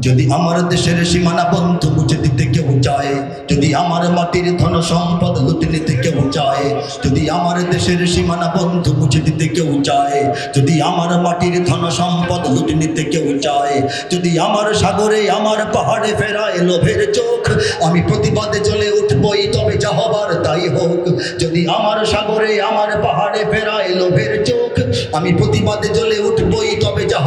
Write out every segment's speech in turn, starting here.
যদি আমার দেশের সীমানা বন্ধ মুছে দিতে কেউ চায়, যদি আমার মাটির ধন সম্পদ লুটে নিতে কেউ চায়, যদি আমার দেশের সীমানা বন্ধ মুছে দিতে কেউ চায়, যদি আমার মাটির ধন সম্পদ লুটে নিতে কেউ চায়, যদি আমার সাগরে আমার পাহাড়ে ফেরায় লোভের চোখ, আমি প্রতিবাদে চলে উঠবই তবে যা হবার তাই হোক। যদি আমার সাগরে আমার পাহাড়ে ফেরায় লোভের চোখ, আমি প্রতিবাদে চলে উঠবই তবে যা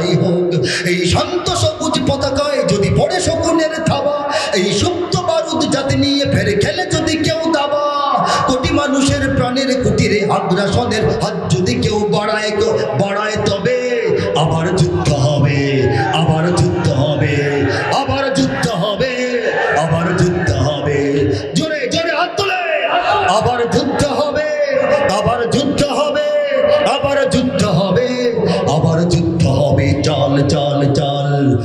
তাই হোক, এই শান্ত সবুজ পতাকায় যদি পড়ে শকুনের থাবা, এই সুপ্ত বারুদ জাতি নিয়ে ফেরে খেলে যদি কেউ দাবা। কোটি মানুষের প্রাণের কুটিরে আগ্রাসনের হাত যদি কেউ বাড়ায় গো- বাড়ায় তবে আবার যুদ্ধ হবে, আবার যুদ্ধ হবে, আবার যুদ্ধ হবে, আবার যুদ্ধ হবে। জোরে জোরে হাত তোলে। আবার যুদ্ধ হবে, আবার যুদ্ধ হবে, আবার যুদ্ধ হবে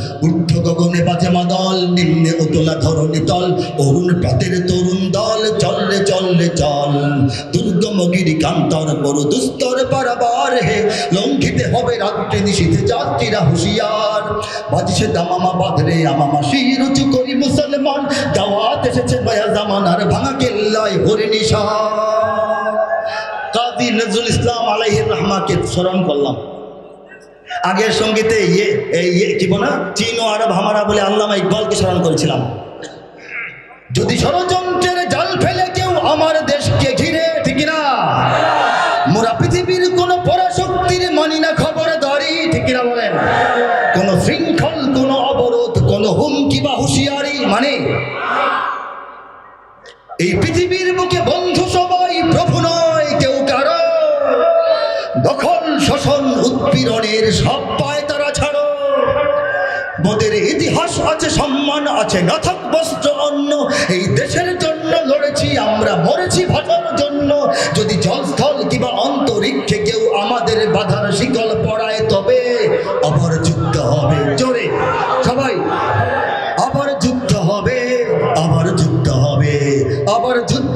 চল ঊর্ধ্ব গগনে বাজে মাদল, নিম্নে উতলা ধরণী তল অরুণ প্রাতের তরুণ দল, চললে চললে চল। দুর্গম গিরি কান্তর বড় দুস্তর পারাবার হে, লঙ্ঘিতে হবে রাত্রে নিশীথে যাত্রীরা হুঁশিয়ার। বাজছে দামামা বাঁধরে আমামা শির, উঁচু করি মুসলমান, দাওয়াত এসেছে নয়া জামানার ভাঙা কেল্লায় হরে নিশা কাজী নজরুল ইসলাম আলাইহির রহমাকে স্মরণ করলাম। আগের সঙ্গীতে ইয়ে ইয়ে কি বলা? চীন ও আরব হামারা বলে আল্লামা ইকবালকে স্মরণ করেছিলাম। যদি ষড়যন্ত্রের জাল ফেলে কেউ আমার দেশকে ঘিরে, ঠিক না মোরা পৃথিবীর কোন পরাশক্তির মানি না খবরদারি, ঠিক না বলেন? কোন শৃঙ্খল, কোন অবরোধ, কোন হুমকি বা হুঁশিয়ারি মানে? এই পৃথিবীর বুকে বন্ধু সবাই প্রভু নয়, কেউ কারও। দখল, শোষণ উৎপীড়নের সব পায় তারা ছাড়ো। মোদের ইতিহাস আছে, সম্মান আছে, নাথক বস্ত্র অন্য এই দেশের জন্য লড়েছি, আমরা মরেছি ভাষার জন্য। যদি জলস্থল কিংবা অন্তরিক্ষে কেউ আমাদের বাধার শিকল পড়ায়, তবে আবার যুদ্ধ হবে। জোরে, সবাই আবার যুদ্ধ হবে আবার যুদ্ধ হবে আবার যুদ্ধ